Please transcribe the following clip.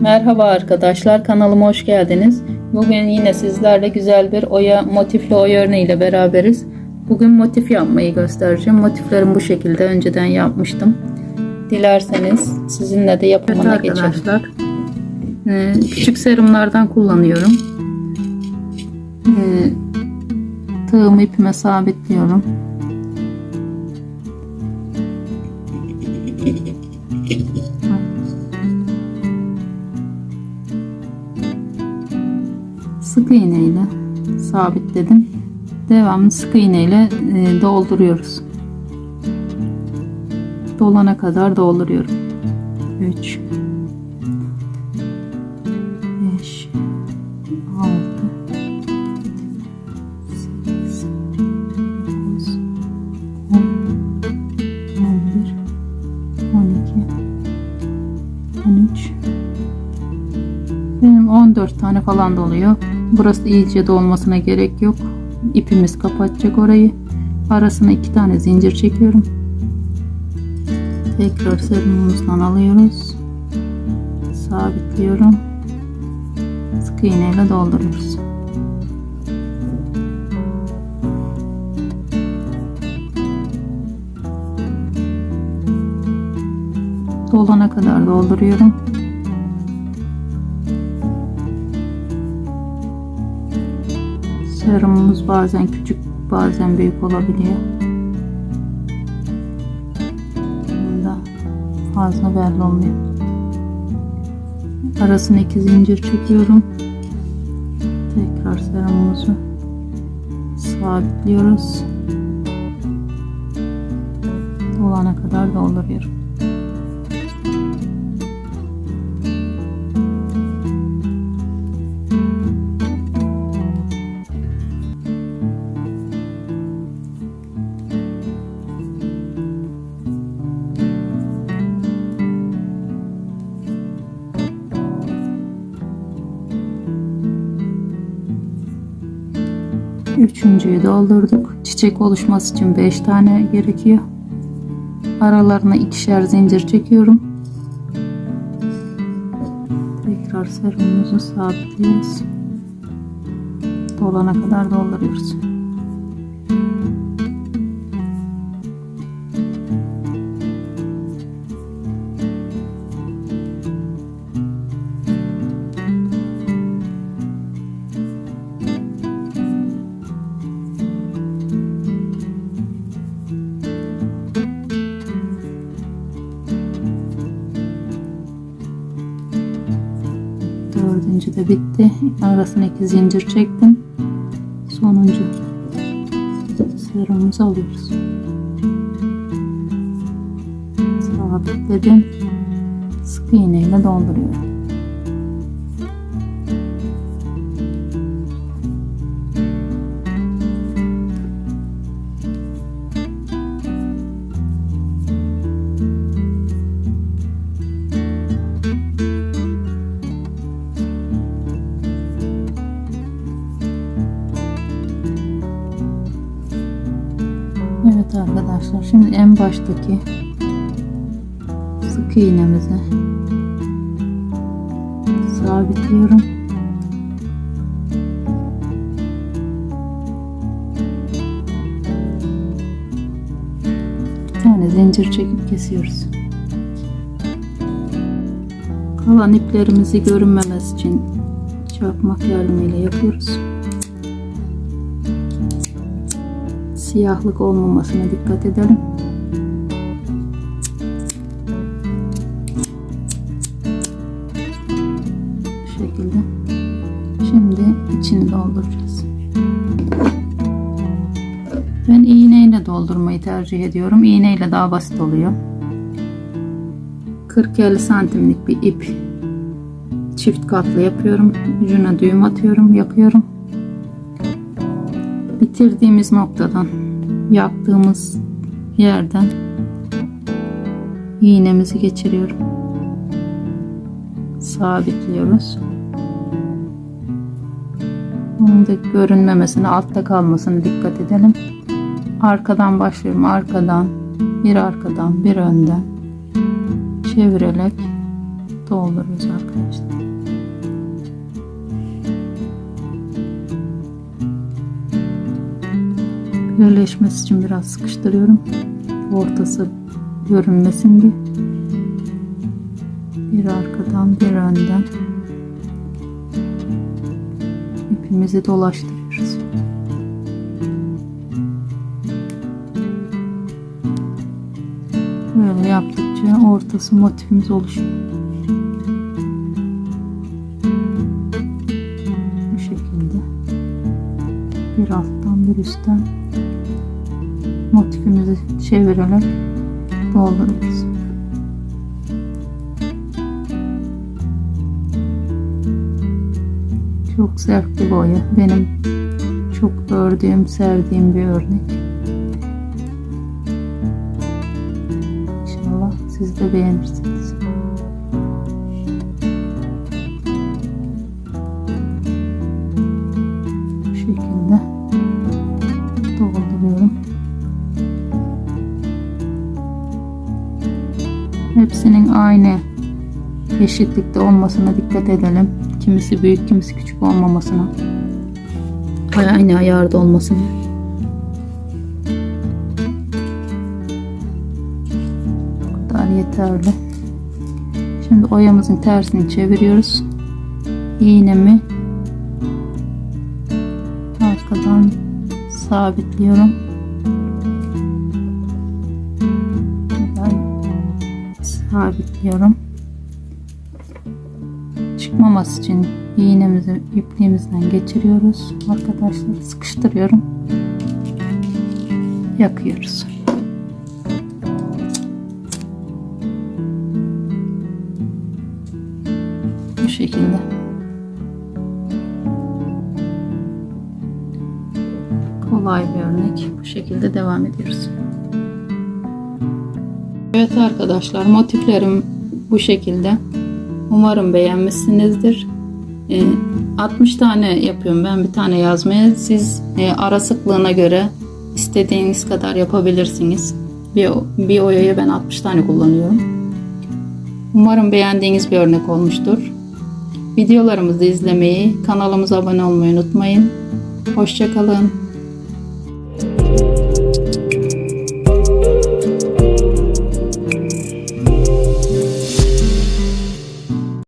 Merhaba arkadaşlar kanalıma hoş geldiniz. Bugün yine sizlerle güzel bir oya motifli oya örneğiyle beraberiz. Bugün motif yapmayı göstereceğim. Motiflerim bu şekilde önceden yapmıştım. Dilerseniz sizinle de yapımına Evet geçelim. arkadaşlar. Ee, küçük serumlardan kullanıyorum. Ee, tığımı ipime sabitliyorum. Sık iğneyle sabitledim. Devamlı sık iğneyle e, dolduruyoruz. Dolana kadar dolduruyorum. 3 5 6 8 9 10 11 12 13 benim 14 tane falan doluyor. Burası iyice dolmasına gerek yok. İpimiz kapatacak orayı. Arasına iki tane zincir çekiyorum. Tekrar serumumuzdan alıyoruz. Sabitliyorum. Sık iğneyle dolduruyoruz. Dolana kadar dolduruyorum. Serumumuz bazen küçük bazen büyük olabiliyor. Bunda fazla belli olmuyor. Arasına iki zincir çekiyorum. Tekrar serumumuzu sabitliyoruz. Dolana kadar dolduruyorum. Üçüncüyü doldurduk. Çiçek oluşması için 5 tane gerekiyor. Aralarına ikişer zincir çekiyorum. Tekrar serumumuzu sabitliyoruz. Dolana kadar dolduruyoruz. Dördüncü de bitti. Arasına iki zincir çektim. Sonuncu serumuzu alıyoruz. Sabitledim. Sık iğneyle dolduruyorum. Arkadaşlar şimdi en baştaki sık iğnemizi sabitliyorum. Tane zincir çekip kesiyoruz. Kalan iplerimizi görünmemesi için çakmak yardımıyla yapıyoruz. Siyahlık olmamasına dikkat edelim. Bu şekilde. Şimdi içini dolduracağız. Ben iğneyle doldurmayı tercih ediyorum. İğneyle daha basit oluyor. 40-50 santimlik bir ip çift katlı yapıyorum. Ucuna düğüm atıyorum, yakıyorum bitirdiğimiz noktadan yaktığımız yerden iğnemizi geçiriyorum. Sabitliyoruz. Bunun da görünmemesine, altta kalmasına dikkat edelim. Arkadan başlıyorum. Arkadan, bir arkadan, bir önden çevirerek dolduruyoruz arkadaşlar. Birleşmesi için biraz sıkıştırıyorum. Ortası görünmesin diye. Bir arkadan bir önden ipimizi dolaştırıyoruz. Böyle yaptıkça ortası motifimiz oluşuyor. Bu şekilde bir alttan bir üstten motifimizi çevirerek dolduruyoruz. Çok zevkli boya. Benim çok ördüğüm, sevdiğim bir örnek. İnşallah siz de beğenirsiniz. Eşitlikte olmasına dikkat edelim. Kimisi büyük, kimisi küçük olmamasına. Ay- Aynı ayarda olmasına. Bu kadar yeterli. Şimdi oyamızın tersini çeviriyoruz. İğnemi arkadan sabitliyorum. Sabitliyorum. Çıkmaması için iğnemizi ipliğimizden geçiriyoruz. Arkadaşlar sıkıştırıyorum. Yakıyoruz. Bu şekilde. Kolay bir örnek. Bu şekilde devam ediyoruz. Evet arkadaşlar motiflerim bu şekilde. Umarım beğenmişsinizdir. Ee, 60 tane yapıyorum ben bir tane yazmaya. Siz e, ara sıklığına göre istediğiniz kadar yapabilirsiniz. Bir, bir oyaya ben 60 tane kullanıyorum. Umarım beğendiğiniz bir örnek olmuştur. Videolarımızı izlemeyi, kanalımıza abone olmayı unutmayın. Hoşçakalın.